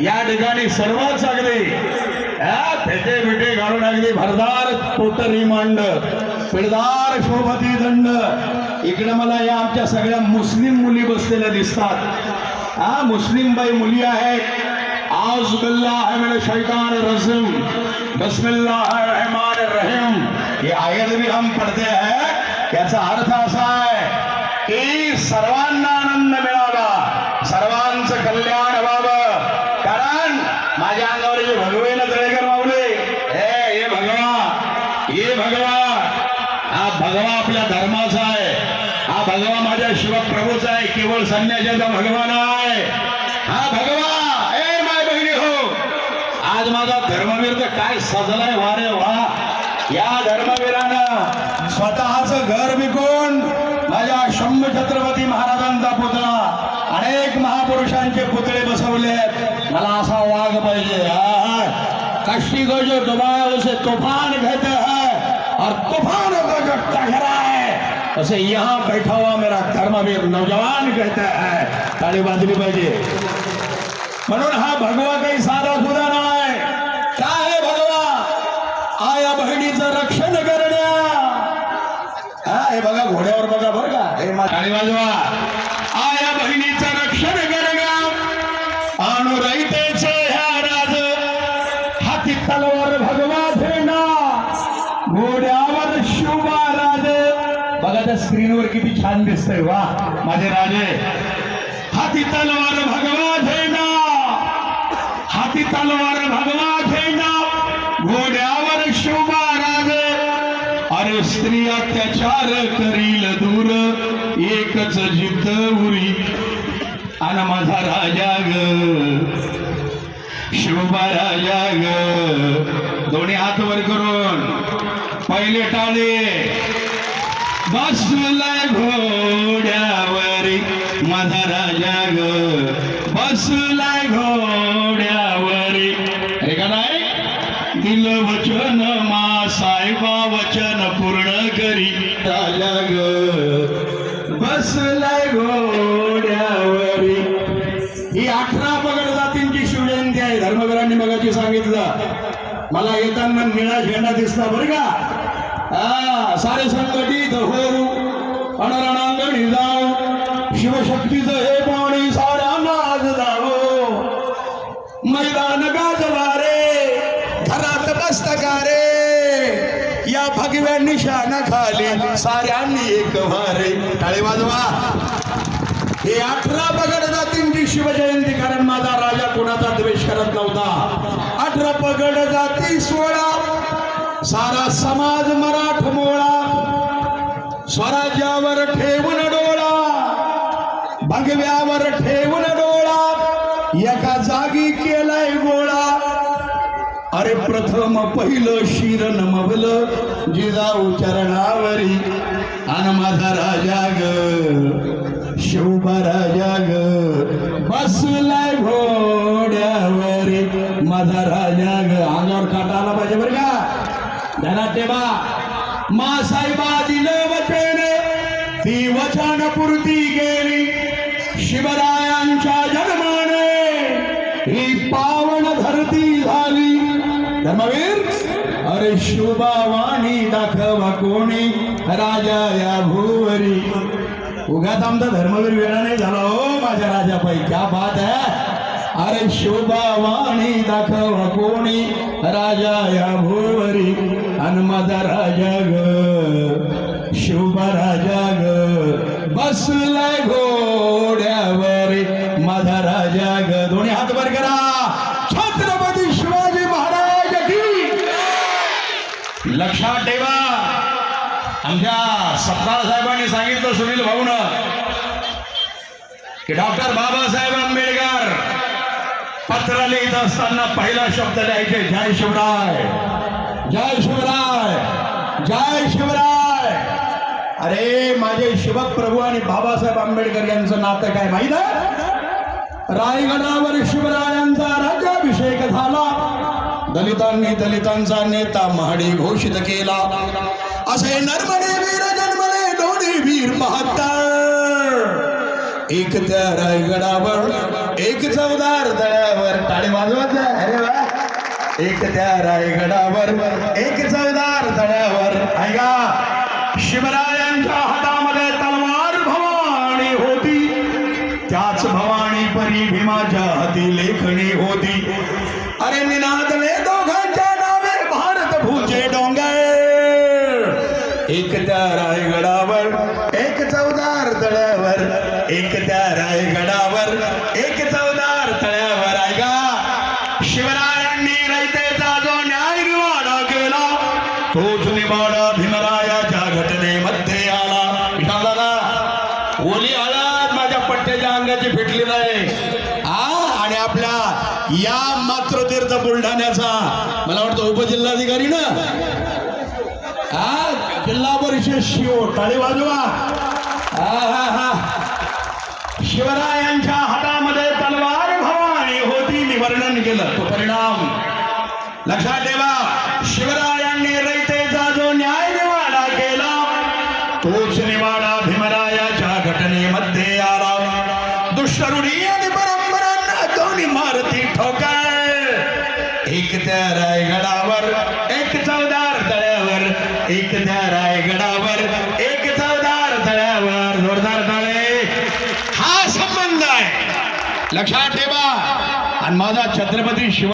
या ठिकाणी सर्वात चांगले फेटे बिटे घालून अगदी भरदार पोटरी मांड पिळदार शोभती दंड. इकडे मला या आमच्या सगळ्या मुस्लिम मुली बसलेल्या दिसतात. हा मुस्लिम बाई मुली आहेत. आज बिल्लाह शैतान रजीम बिस्मिल्लाह रहमान रहीम. ये आयत भी हम पढ़ते हैं याचा अर्थ असा आहे की सर्वांना आनंद मिळावा सर्वांचं कल्याण माझ्या अंगावर जे भगवे ना तळेकर माऊले हे हे भगवा हे भगवा. हा भगवा आपल्या धर्माचा आहे. हा भगवा माझ्या शिवप्रभूचा आहे. केवळ संन्याशाचा भगवान आहे हा भगवा ए माय बहिणी हो. आज माझा धर्मवीर तर काय सजलाय वारे वा. या धर्मा पाहिजे हा. कष्टी को जो डुबाया उसे तूफ़ान कहते हैं, और तूफ़ान को जो टकरा है उसे यहाँ बैठा हुआ मेरा धर्मवीर नौजवान कहते हैं। ताली बाजली पाहिजे म्हणून हा भगवा काही साधा सुद्धा नाही। काय आहे भगवा? आया बहिणीचं रक्षण करण्या। हा, हे बघा, घोड्यावर बघा बरं का, हे मा- टाळी वाजवा रक्षण माझ्या स्क्रीनवर किती छान दिसतंय. वा. माझे राजे हाती तलवार भगवा झेंडा. हाती तलवार भगवा झेंडा. घोड्यावर शोभा राग अरे स्त्री अत्याचार करील दूर एकच जिद्द उरी. आणि माझा राजा ग. शोभा राजा ग. दोन्ही हात वर करून. पहिले टाळे. बसलाय घोड्यावरी माझा राजा ग. बसलाय घोड्यावरी. हे का नाही? दिल वचन मा साहेबा वचन पूर्ण करी. राजा ग. बसलाय घोड्यावरी. ही अठरा पगड जातींची शिवजयंती आहे. धर्मगरांनी मगाची सांगितलं. मला येताना निळा झेंडा दिसला बरं का? हा सारे संघटित होऊ अनरणांगणी जाऊ शिवशक्तीचं हे पाणी साऱ्यांना आज जावो. मैदान गाजवारे घरात बसतकारे या भगव्या निशाणा खाली साऱ्यांनी एक वारे टाळे वाजवा. हे अठरा पगड जातींची शिवजयंती कारण माझा राजा कोणाचा द्वेष करत नव्हता. अठरा पगड जाती सोळा सारा समाज मराठ मोळा. स्वराज्यावर ठेवून डोळा. भगव्यावर ठेवून डोळा. एका जागी केलाय गोळा. अरे प्रथम पहिलं शिर नमवलं जिजाऊ चरणावरी. आणि माझा राजा ग. शोभा राजा ग. बसलाय घोड्यावरी. माझा राजा ग. अंगावर काटा आला पाहिजे बरं का? ध्यानात ठेवा मा साहेबा दिलं वचन ती वचन पूर्ती केली शिवरायांच्या जन्माने ही पावन धरती झाली। धर्मवीर अरे शुभावाणी दाखवा कोणी? राजा या भुवरी। उगाच आमचा धर्मवीर वेळा नाही झाला हो माझ्या राजा राजापाई. क्या बात आहे अरे शोभावाणी दाखवा कोणी? राजा या भुवरी। आणि राजा ग शोभा राजा ग बसलाय घोड्यावर माझा राजा ग दोन्ही हात वर करा. छत्रपती शिवाजी महाराज की लक्षात ठेवा. आमच्या सत्तार साहेबांनी सांगितलं सुनील भाऊन की डॉक्टर बाबासाहेब आंबेडकर पत्र लिहित असताना पहिला शब्द लिहायचे जय शिवराय. जय शिवराय जय शिवराय. अरे माझे शिवक प्रभू आणि बाबासाहेब आंबेडकर यांचं नातं काय माहीत आहे? रायगडावर शिवरायांचा राज्याभिषेक झाला. दलितांनी दलितांचा नेता महाडी घोषित केला. असे नर्मदे वीर जन्मले दोन्ही वीर बहात्तर एक त्या रायगडावर एक चौदार तळ्यावर. टाळी वाजवत अरे वा. एक रायगडावर एक चौदार तळ्यावर ऐका शिवरायांच्या हातामध्ये तलवार भवानी होती। त्याच भवानी परी भीमाच्या हाती लेखणी होती। अरे निनादले दोघांच्या नावे भारत भूचे डोंगर। एक त्या रायगडावर एक चौदार तळ्यावर एक त्या रायगडावर एक शिवरायांनी रयतेचा जो न्याय निवाडा केला. तोच निवाडा भीमरायाच्या घटनेमध्ये आला. विठाल ओली हळद माझ्या पट्ट्याच्या अंगाची फिटली नाही. आ आणि आपल्या या मात्र तीर्थ बुलढाण्याचा मला वाटतं उपजिल्हाधिकारी ना? हा जिल्हा परिषद शिव टाळी वाजवा. हा हा हा. शिवरायांच्या तोच निवाडा भीमरायाच्या घटनेमध्ये आला दुष्टरुढी आणि परंपरांना दोन्ही मारती ठोकर एक त्या रायगडावर एक चौदार तळ्यावर एक त्या रायगडावर एक चौदार तळ्यावर. जोरदार तळे. हा संबंध आहे. लक्षात ठेवा. आणि माझा छत्रपती शिव